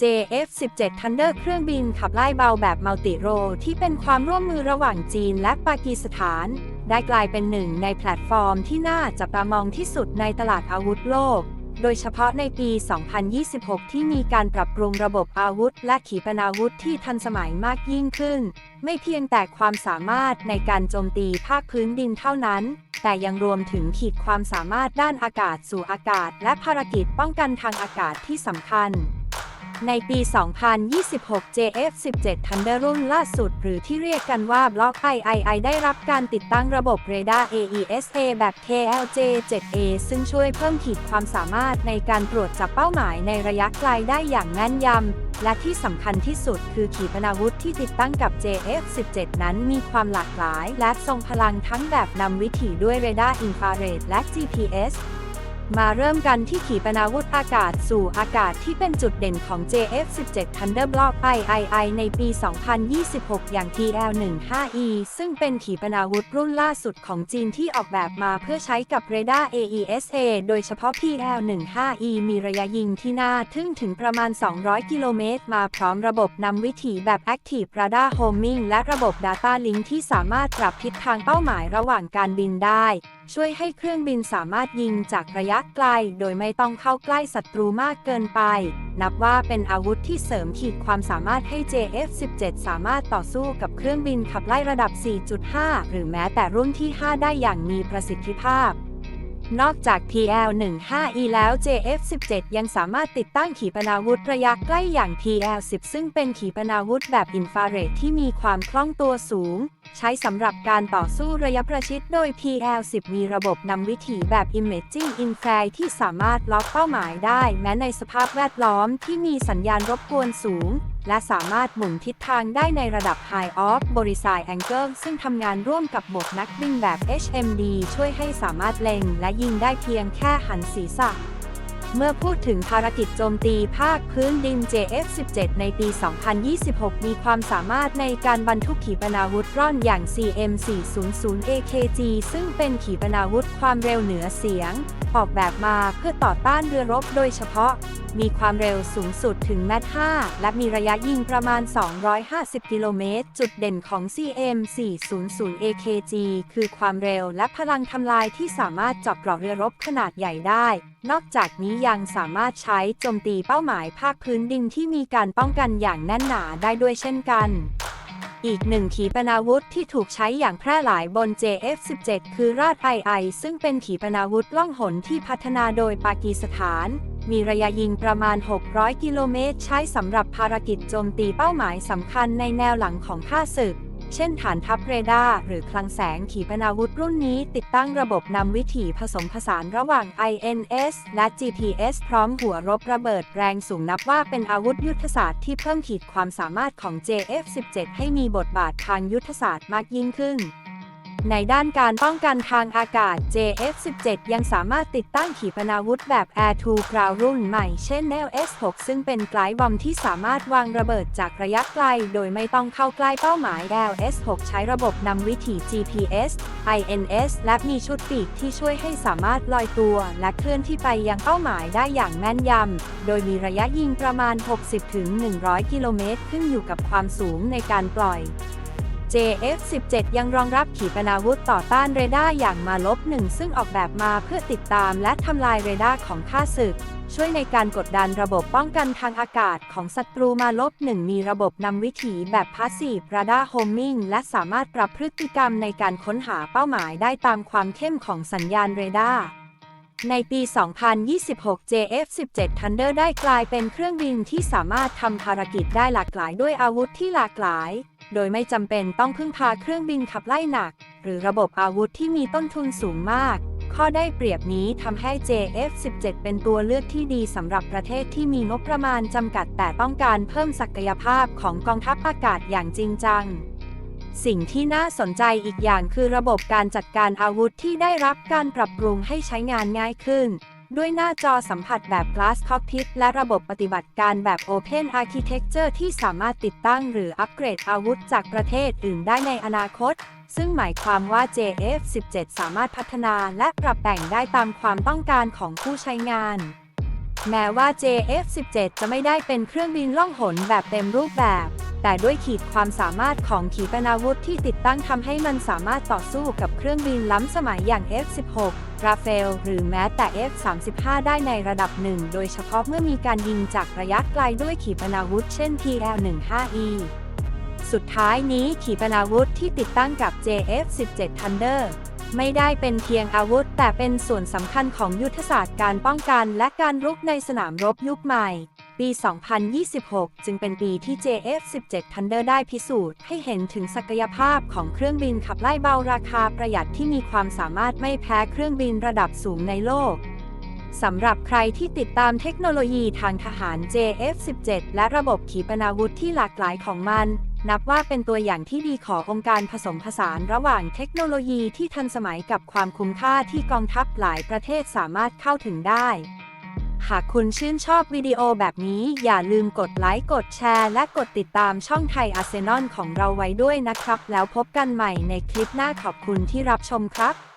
JF-17 Thunder เครื่องบินขับไล่เบาแบบมัลติโรที่เป็นความร่วมมือระหว่างจีนและปากีสถาน ได้กลายเป็นหนึ่งในแพลตฟอร์มที่น่าจับตามองที่สุดในตลาดอาวุธโลก โดยเฉพาะในปี 2026 ที่มีการปรับปรุงระบบอาวุธ และขีปนาวุธที่ทันสมัยมากยิ่งขึ้น ไม่เพียงแต่ความสามารถในการโจมตีภาคพื้นดินเท่านั้นแต่ยังรวมถึงขีดความสามารถด้านอากาศสู่อากาศ และภารกิจป้องกันทางอากาศที่สำคัญ ในปี 2026 JF-17 Thunder รุ่นล่าสุด หรือที่เรียกกันว่าบล็อก III ได้รับการติดตั้งระบบเรดาร์ AESA แบบ KLJ-7A ซึ่งช่วยเพิ่มขีดความสามารถในการตรวจจับเป้าหมายในระยะไกลได้อย่างแม่นยำ และที่สำคัญที่สุดคือขีปนาวุธที่ติดตั้งกับ JF-17 นั้นมีความหลากหลาย และทรงพลังทั้งแบบนำวิถีด้วยเรดาร์อินฟราเรดและ GPS มาเริ่มกันที่ขีปนาวุธอากาศสู่อากาศที่เป็นจุดเด่นของ JF-17 Thunder Block III ในปี 2026 อย่าง TL-15E ซึ่งเป็นขีปนาวุธรุ่นล่าสุดของจีนที่ออกแบบมาเพื่อใช้กับเรดาร์ AESA โดยเฉพาะ TL-15E มีระยะยิงที่น่าทึ่งถึงประมาณ 200 กิโลเมตร มาพร้อมระบบนำวิถีแบบ Active Radar Homing และระบบ Data Link ที่สามารถปรับทิศทางเป้าหมายระหว่างการบินได้ ช่วยให้เครื่องบินสามารถยิงจากระยะไกลโดยไม่ต้องเข้าใกล้ศัตรูมากเกินไป นับว่าเป็นอาวุธที่เสริมขีดความสามารถให้ JF-17 สามารถต่อสู้กับเครื่องบินขับไล่ระดับ 4.5 หรือแม้แต่รุ่นที่ 5 ได้อย่างมีประสิทธิภาพ นอกจาก TL-15E แล้ว JF-17 ยังสามารถติดตั้งขีปนาวุธระยะใกล้อย่าง TL-10 ซึ่งเป็นขีปนาวุธแบบอินฟราเรดที่มีความคล่องตัวสูง ใช้สำหรับการต่อสู้ระยะประชิดโดย TL-10 มีระบบนำวิถีแบบ Imaging Infrared ที่สามารถล็อกเป้าหมายได้ แม้ในสภาพแวดล้อมที่มีสัญญาณรบกวนสูง และสามารถหมุนทิศทางได้ในระดับ High Off b o r i s i Angle ซึ่งทำงานร่วมกับโหมดนักบินแบบ HMD ช่วยให้สามารถเล็งและยิงได้เพียงแค่หันศีรษะเมื่อพูดถึงภารกิจโจมตีภาคพื้นดิน JF-17 ในปี 2026 มีความสามารถในการบรรทุกขีปนาวุธร่อนอย่าง CM400AKG ซึ่งเป็นขีปนาวุธความเร็วเหนือเสียง ออกแบบมาเพื่อต่อต้านเรือรบโดยเฉพาะมีความเร็วสูงสุดถึงแมท5และมีระยะยิงประมาณ 250 กิโลเมตร จุดเด่นของ CM400AKG คือความเร็วและพลังทำลายที่สามารถเจาะกราะเรือรบขนาดใหญ่ได้ นอกจากนี้ยังสามารถใช้โจมตีเป้าหมายภาคพื้นดินที่มีการป้องกันอย่างแน่นหนาได้ด้วยเช่นกันอีกหนึ่งขีปนาวุธที่ถูกใช้อย่างแพร่หลายบน JF-17 คือราด II ซึ่งเป็นขีปนาวุธล่องหนที่พัฒนาโดยปากีสถาน มีระยะยิงประมาณ 600 กิโลเมตร ใช้สำหรับภารกิจโจมตีเป้าหมายสำคัญในแนวหลังของข้าศึก เช่นฐานทัพเรดาร์หรือคลังแสงขีปนาวุธรุ่นนี้ ติดตั้งระบบนำวิถีผสมผสานระหว่าง INS และ GPS พร้อมหัวรบระเบิดแรงสูงนับว่าเป็นอาวุธยุทธศาสตร์ที่เพิ่มขีดความสามารถของ JF-17 ให้มีบทบาททางยุทธศาสตร์มากยิ่งขึ้น ในด้านการป้องกันทางอากาศ JF-17 ยังสามารถติดตั้งขีปนาวุธแบบ Air to Ground รุ่นใหม่เช่น LS6 ซึ่งเป็นไกด์บอมที่สามารถวางระเบิดจากระยะไกล โดยไม่ต้องเข้าใกล้เป้าหมาย LS6 ใช้ระบบนำวิถี GPS INS และมีชุดปีกที่ช่วยให้สามารถลอยตัว และเคลื่อนที่ไปยังเป้าหมายได้อย่างแม่นยำ โดยมีระยะยิงประมาณ 60-100 กิโลเมตร ขึ้นอยู่กับความสูงในการปล่อย JF-17 ยังรองรับขีปนาวุธต่อต้านเรดาร์อย่างมาลบหนึ่งซึ่งออกแบบมาเพื่อติดตามและทำลายเรดาร์ของข้าศึก ช่วยในการกดดันระบบป้องกันทางอากาศของศัตรูมาลบหนึ่งมีระบบนำวิถีแบบพาสซีฟราดาร์โฮมมิงและสามารถปรับพฤติกรรมในการค้นหาเป้าหมายได้ตามความเข้มของสัญญาณเรดาร์ ในปี 2026 JF-17 Thunder ได้กลายเป็นเครื่องบินที่สามารถทำภารกิจได้หลากหลายด้วยอาวุธที่หลากหลาย โดยไม่จำเป็นต้องพึ่งพาเครื่องบินขับไล่หนัก หรือระบบอาวุธที่มีต้นทุนสูงมาก ข้อได้เปรียบนี้ทำให้ JF-17 เป็นตัวเลือกที่ดีสำหรับประเทศที่มีงบประมาณจำกัดแต่ต้องการเพิ่มศักยภาพของกองทัพอากาศอย่างจริงจัง สิ่งที่น่าสนใจอีกอย่างคือระบบการจัดการอาวุธที่ได้รับการปรับปรุงให้ใช้งานง่ายขึ้น ด้วยหน้าจอสัมผัสแบบ Glass Cockpit และระบบปฏิบัติการแบบ Open Architecture ที่สามารถติดตั้งหรืออัปเกรดอาวุธจากประเทศอื่นได้ในอนาคต ซึ่งหมายความว่า JF-17 สามารถพัฒนาและปรับแต่งได้ตามความต้องการของผู้ใช้งานแม้ว่า JF-17 จะไม่ได้เป็นเครื่องบินล่องหนแบบเต็มรูปแบบ แต่ด้วยขีดความสามารถของขีปนาวุธที่ติดตั้งทำให้มันสามารถต่อสู้กับเครื่องบินล้ำสมัยอย่าง F-16 ราเฟลหรือแม้แต่ F-35 ได้ในระดับหนึ่ง โดยเฉพาะเมื่อมีการยิงจากระยะไกลด้วยขีปนาวุธเช่น TL-15E สุดท้ายนี้ขีปนาวุธที่ติดตั้งกับ JF-17 Thunder ไม่ได้เป็นเพียงอาวุธ แต่เป็นส่วนสำคัญของยุทธศาสตร์การป้องกันและการรุกในสนามรบยุคใหม่ ปี 2026 จึงเป็นปีที่ JF-17 Thunder ได้พิสูจน์ให้เห็นถึงศักยภาพของเครื่องบินขับไล่เบาราคาประหยัดที่มีความสามารถไม่แพ้เครื่องบินระดับสูงในโลกสำหรับใครที่ติดตามเทคโนโลยีทางทหาร JF-17 และระบบขีปนาวุธที่หลากหลายของมัน นับว่าเป็นตัวอย่างที่ดีขององค์การผสมผสานระหว่างเทคโนโลยีที่ทันสมัยกับความคุ้มค่าที่กองทัพหลายประเทศสามารถเข้าถึงได้ หากคุณชื่นชอบวิดีโอแบบนี้อย่าลืมกดไลค์ กดแชร์ และกดติดตามช่องไทยอาร์เซนอลของเราไว้ด้วยนะครับ แล้วพบกันใหม่ในคลิปหน้าขอบคุณที่รับชมครับ